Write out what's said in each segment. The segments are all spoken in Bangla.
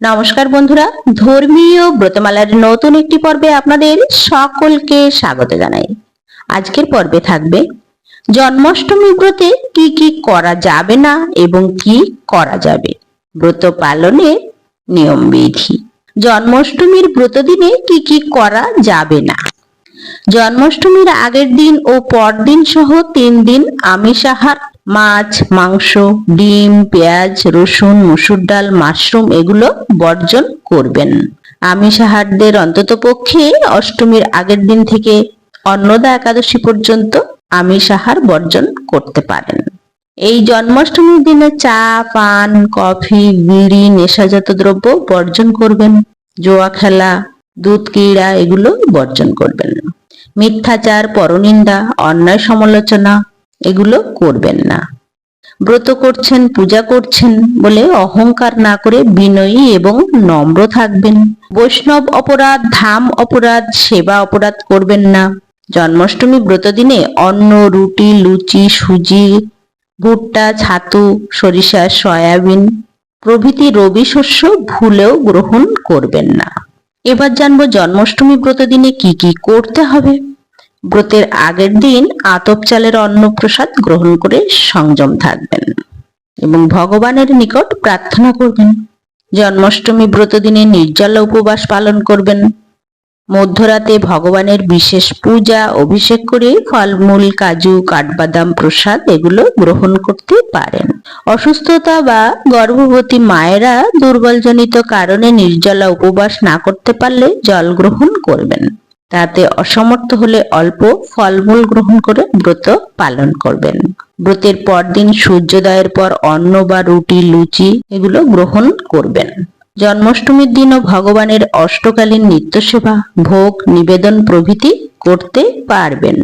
নমস্কার বন্ধুরা, ধর্মীয় ব্রতমালার নতুন একটি পর্বে আপনাদের সকলকে স্বাগত জানাই। আজকের পর্বে থাকবে, জন্মাষ্টমী ব্রতে কি কি করা যাবে না এবং কি করা যাবে? ব্রত পালনের নিয়ম বিধি। জন্মাষ্টমীর ব্রত দিনে কি কি করা যাবে না? জন্মাষ্টমীর আগের দিন ও পরদিন সহ তিন দিন আমিষ আহার মাছ, মাংস, ডিম, পেঁয়াজ, রসুন, মুসুর ডাল, মাশরুম এগুলো বর্জন করবেন। আমিষ আহারদের অন্তত পক্ষে অষ্টমীর আগের দিন থেকে অন্নদা একাদশী পর্যন্ত আমিষ আহার বর্জন করতে পারেন। এই জন্মাষ্টমীর দিনে চা, পান, কফি, বিড়ি, নেশাজাত দ্রব্য বর্জন করবেন। জোয়া খেলা, দুধ ক্রীড়া এগুলো বর্জন করবেন। মিথ্যাচার, পরনিন্দা, অন্যায় সমালোচনা এগুলো করবেন না। ব্রত করছেন, পূজা করছেন বলে অহংকার না করে বিনয়ী এবং নম্র থাকবেন। বৈষ্ণব অপরাধ, ধাম অপরাধ, সেবা অপরাধ করবেন না। জন্মাষ্টমী ব্রত দিনে অন্ন, রুটি, লুচি, সুজি, ভুট্টা, ছাতু, সরিষা, সয়াবিন প্রভৃতি রবি শস্য ভুলেও গ্রহণ করবেন না। এবার জানব জন্মাষ্টমী ব্রত দিনে কি কি করতে হবে। ব্রতের আগের দিন আতপ চালের অন্নপ্রসাদ গ্রহণ করে সংযম থাকবেন এবং ভগবানের নিকট প্রার্থনা করবেন। জন্মাষ্টমী ব্রত দিনে নির্জলা উপবাস পালন করবেন। মধ্যরাতে ভগবানের বিশেষ পূজা, অভিষেক করে ফলমূল, কাজু, কাঠবাদাম, প্রসাদ এগুলো গ্রহণ করতে পারেন। অসুস্থতা বা গর্ভবতী মায়েরা দুর্বলজনিত কারণে নির্জলা উপবাস না করতে পারলে জল গ্রহণ করবেন। তাতে অসমর্থ হলে অল্প ফলমূল গ্রহণ করে ব্রত পালন করবেন। ব্রতের পরদিন সূর্যোদয়ের পর অন্ন বা রুটি, লুচি এগুলো গ্রহণ করবেন। জন্মাষ্টমীর দিনও ভগবানের অষ্টকালীন নিত্য সেবা ভোগ, নিবেদন প্রভৃতি করতে পারবেন।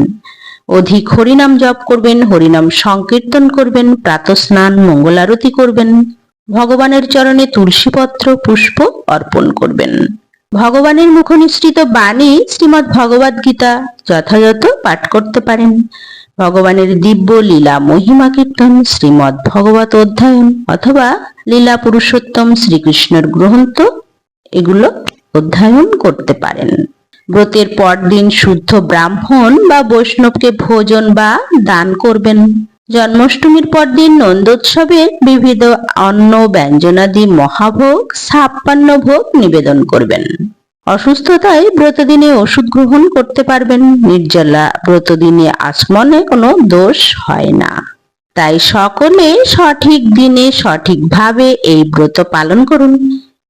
অধিক হরিনাম জপ করবেন, হরিনাম সংকীর্তন করবেন, প্রাতস্নান, মঙ্গলারতি করবেন, ভগবানের চরণে তুলসীপত্র, পুষ্প অর্পণ করবেন। ভগবানের মুখনিসৃত বাণী শ্রীমৎ ভগবদ গীতা যথাযথ পাঠ করতে পারেন। ভগবানের দিব্য লীলা মহিমা কীর্তন শ্রীমৎ ভগবত অধ্যয়ন অথবা লীলা পুরুষোত্তম শ্রীকৃষ্ণের গ্রন্থ এগুলো অধ্যয়ন করতে পারেন। ব্রতের পরদিন শুদ্ধ ব্রাহ্মণ বা বৈষ্ণবকে ভোজন বা দান করবেন। জন্মাষ্টমীর পরদিন নন্দোৎসবে বিবিধ অন্ন ব্যঞ্জনাদি মহাভোগ, ছাপ্পান্ন ভোগ নিবেদন করবেন। অসুস্থতায় ব্রতদিনে ওষুধ গ্রহণ করতে পারবেন। নির্জলা ব্রতদিনে আসমনে কোনো দোষ হয় না। তাই সকলে সঠিক দিনে সঠিকভাবে এই ব্রত পালন করুন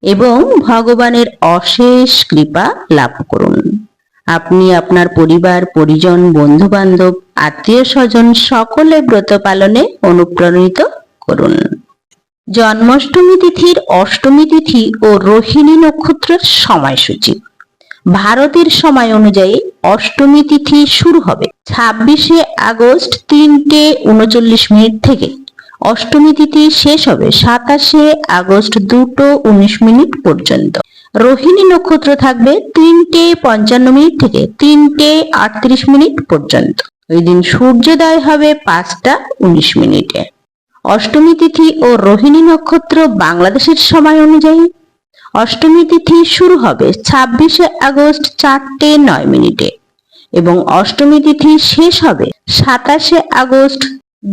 এবং ভগবানের অশেষ কৃপা লাভ করুন। আপনি আপনার পরিবার, পরিজন বন্ধু বান্ধব আত্মীয় স্বজন সকলে ব্রত পালনে অনুপ্রাণিত করুন। জন্মাষ্টমী তিথির অষ্টমী তিথি ও রোহিণী নক্ষত্রের সময়সূচি। ভারতের সময় অনুযায়ী অষ্টমী তিথি শুরু হবে ছাব্বিশে আগস্ট তিনটে উনচল্লিশ মিনিট থেকে। অষ্টমী তিথি শেষ হবে সাতাশে আগস্ট দুটো উনিশ মিনিট পর্যন্ত। রোহিণী নক্ষত্র থাকবে তিনটে পঞ্চান্ন মিনিট থেকে তিনটে আটত্রিশ মিনিট পর্যন্ত। ওই দিন সূর্যোদয় হবে পাঁচটা উনিশ মিনিটে। অষ্টমী তিথি ও রোহিণী নক্ষত্র বাংলাদেশের সময় অনুযায়ী। অষ্টমী তিথি শুরু হবে ছাব্বিশে আগস্ট চারটে নয় মিনিটে এবং অষ্টমী তিথি শেষ হবে সাতাশে আগস্ট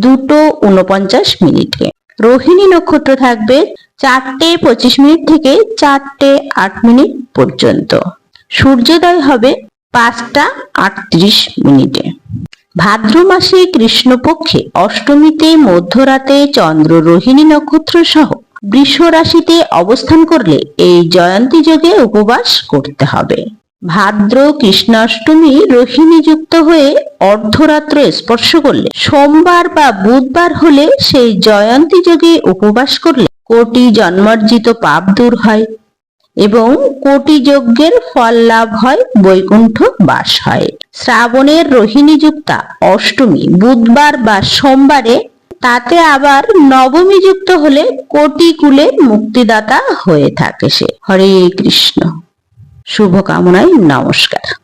দুটো উনপঞ্চাশ মিনিটে। রোহিণী নক্ষত্র থাকবে চারটে পঁচিশ মিনিট থেকে চারটে আট মিনিট পর্যন্ত। সূর্যোদয় হবে পাঁচটা আটত্রিশ মিনিটে। ভাদ্র মাসে কৃষ্ণপক্ষে অষ্টমীতে, মধ্যরাতে চন্দ্র রোহিণী নক্ষত্র সহ বৃষ রাশিতে অবস্থান করলে এই জয়ন্তী যোগে উপবাস করতে হবে। ভাদ্র কৃষ্ণাষ্টমী রোহিণী যুক্ত হয়ে অর্ধরাত্র স্পর্শ করলে, সোমবার বা বুধবার হলে সেই জয়ন্তী যোগে উপবাস করলে কোটি জন্মার্জিত পাপ দূর হয় এবং কোটি যজ্ঞের ফল লাভ হয়, বৈকুণ্ঠ বাস হয়। শ্রাবণের রোহিণী যুক্তা অষ্টমী, বুধবার বা সোমবারে তাতে আবার নবমী যুক্ত হলে কোটি কুলের মুক্তিদাতা হয়ে থাকে সে। হরে কৃষ্ণ। শুভকামনায় নমস্কার।